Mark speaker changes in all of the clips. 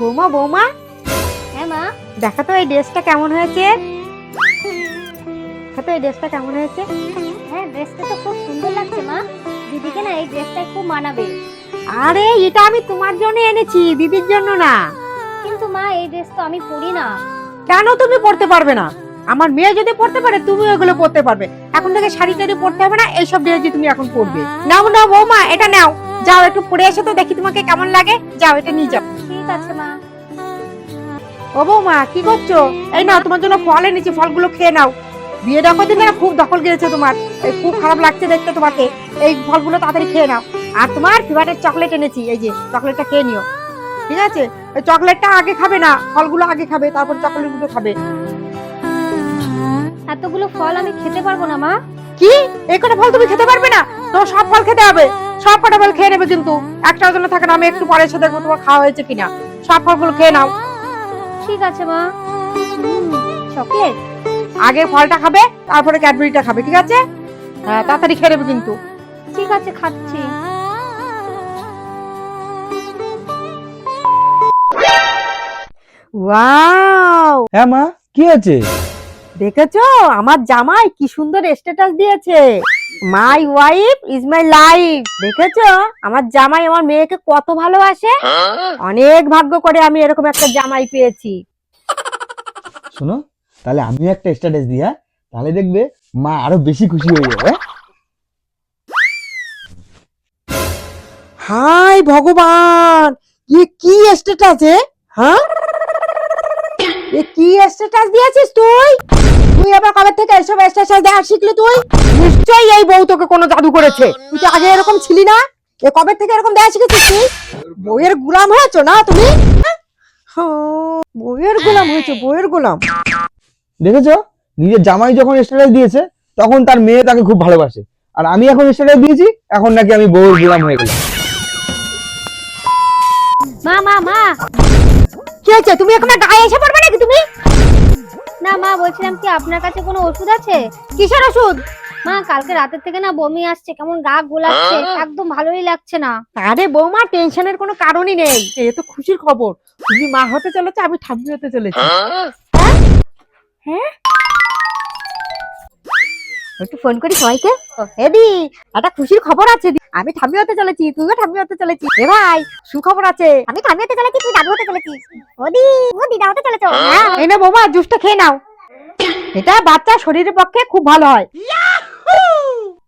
Speaker 1: বৌমা বৌমা।
Speaker 2: হ্যাঁ মা।
Speaker 1: দেখো তো এই ড্রেসটা কেমন হয়েছে? দেখো তো এই ড্রেসটা কেমন হয়েছে?
Speaker 2: হ্যাঁ ড্রেসটা তো খুব সুন্দর লাগছে মা। দিদিকে না এই ড্রেসটা খুব মানাবে।
Speaker 1: আরে এটা আমি তোমার জন্য এনেছি দিদির জন্য না।
Speaker 2: কিন্তু মা এই ড্রেস তো আমি পরি না।
Speaker 1: কেন তুমি পড়তে পারবে না? আমার মেয়ে যদি পড়তে পারে তুমি ওগুলো পড়তে পারবে। এখন থেকে শাড়ি টাড়ি পড়তে হবে না এইসব ড্রেসই তুমি এখন পরবে। নাও নাও বৌমা এটা নাও। যাও একটু পরে এসো তো দেখি তোমাকে কেমন লাগে। যাও এটা নিয়ে যাও।
Speaker 2: আছে মা।
Speaker 1: ও বৌমা কি করছ? এই নাও তোমার জন্য ফল এনেছি ফলগুলো খেয়ে নাও। বিয়ে দেখো দিন না খুব দখল গিয়েছে তোমার। এই খুব খারাপ লাগছে দেখতে তোমাকে। এই ফলগুলো তাড়াতাড়ি খেয়ে নাও। আর তোমার ফেভারিট চকলেট এনেছি এই যে চকলেটটা খেয়ে নিও। ঠিক আছে? চকলেটটা আগে খাবে না ফলগুলো আগে খাবে তারপর চকলেটগুলো খাবে।
Speaker 2: এতগুলো ফল আমি খেতে পারব না মা।
Speaker 1: কি? এই কটা ফল তুমি খেতে পারবে না? তো সব ফল খেতে হবে। সব কটা ফল খেয়ে নেবে কিন্তু। একটাও জন্য থাকে না আমি একটু পরে এসে দেখব তোমার খাওয়া হয়েছে কিনা। সব ফলগুলো খেয়ে নাও।
Speaker 2: ঠিক আছে মা। চকলেট?
Speaker 1: আগে ফলটা খাবে তারপরে ক্যাডবেরিটা খাবে ঠিক আছে? হ্যাঁ তাড়াতাড়ি খেয়ে নেবে কিন্তু।
Speaker 2: ঠিক আছে খাচ্ছি।
Speaker 1: ওয়াও!
Speaker 3: হ্যাঁ মা কি আছে
Speaker 1: দেখেছ? আমার জামাই কি সুন্দর স্ট্যাটাস দিয়েছে। My wife is my life দেখেছ? আমার জামাই আমার মেয়েকে কত ভালোবাসে? অনেক ভাগ্য করে আমি এরকম একটা জামাই পেয়েছি।
Speaker 3: শোনো তাহলে আমিও একটা স্ট্যাটাস দিই হ্যাঁ? তাহলে দেখবে মা আরও বেশি খুশি হয়ে যাবে হ্যাঁ?
Speaker 1: হাই ভগবান! এ কি স্ট্যাটাস এ? হ্যাঁ? এ কি স্ট্যাটাস দিয়েছিস তুই? তুই আবার কবে থেকে এসব স্ট্যাটাস দেওয়া শিখলি তুই? নিশ্চয়ই এই বউ তোকে কোনো জাদু করেছে। তুই তো আগে এরকম ছিলি না? এ কবে থেকে এরকম দেওয়া শিখেছিস তুই? বউয়ের গুলাম হয়েছো না তুমি? হ্যাঁ? হ্যাঁ, বউয়ের গোলাম হয়েছে বউয়ের গোলাম।
Speaker 3: দেখেছ? নিজের জামাই যখন স্ট্যাটাস দিয়েছে তখন তার মেয়ে তাকে খুব ভালোবাসে। আর আমি এখন স্ট্যাটাস দিয়েছি এখন নাকি আমি বউর গোলাম হয়ে গেলাম।
Speaker 2: মা মা মা।
Speaker 1: কি হয়েছে? তুমি এখন গায়ে এসে পড়বে
Speaker 2: না? মা বলছিলাম কি আপনার কাছে কোনো ওষুধ আছে?
Speaker 1: কিসের ওষুধ?
Speaker 2: মা কালকে রাতের থেকে না বমি আসছে কেমন গা গোলাচ্ছে একদম ভালোই লাগছে না।
Speaker 1: আরে বৌমা টেনশনের কোনো কারণই নেই এ তো খুশির খবর। তুমি মা হতে চলেছে আমি ঠাম্মি হতে চলেছি। হ্যাঁ? একটু ফোন করি সবাইকে। এদি একটা খুশির খবর আছে দি। আমি ঠাম্মি হতে চলেছি তুইও ঠাম্মি হতে চলেছিস এ ভাই সুখবর আছে। আমি ঠাম্মি হতে চলেছি তুই দাদু হতে চলেছিস। ওদি ও দিদা হতে চলেছ? এই না বৌমা জুসটা খেয়ে নাও। এটা বাচ্চা শরীরের পক্ষে খুব ভালো হয়।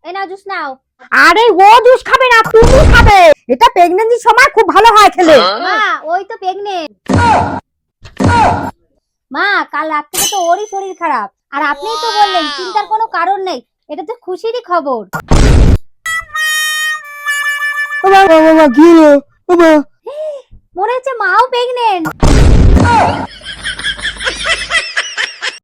Speaker 2: এই নাও জুস নাও।
Speaker 1: আরে ও জুস খাবে না তুমি খাবে। এটা প্রেগন্যান্সির সময় খুব ভালো হয় খেলে।
Speaker 2: মা ওই তো প্রেগনেন্ট মা কাল রাত থেকে তো ওরই শরীর খারাপ। আর আপনিই তো বললেন চিন্তার কোনো কারণ নেই। এটা তো খুশিরই খবর। মনে হচ্ছে মাও প্রেগনেন্ট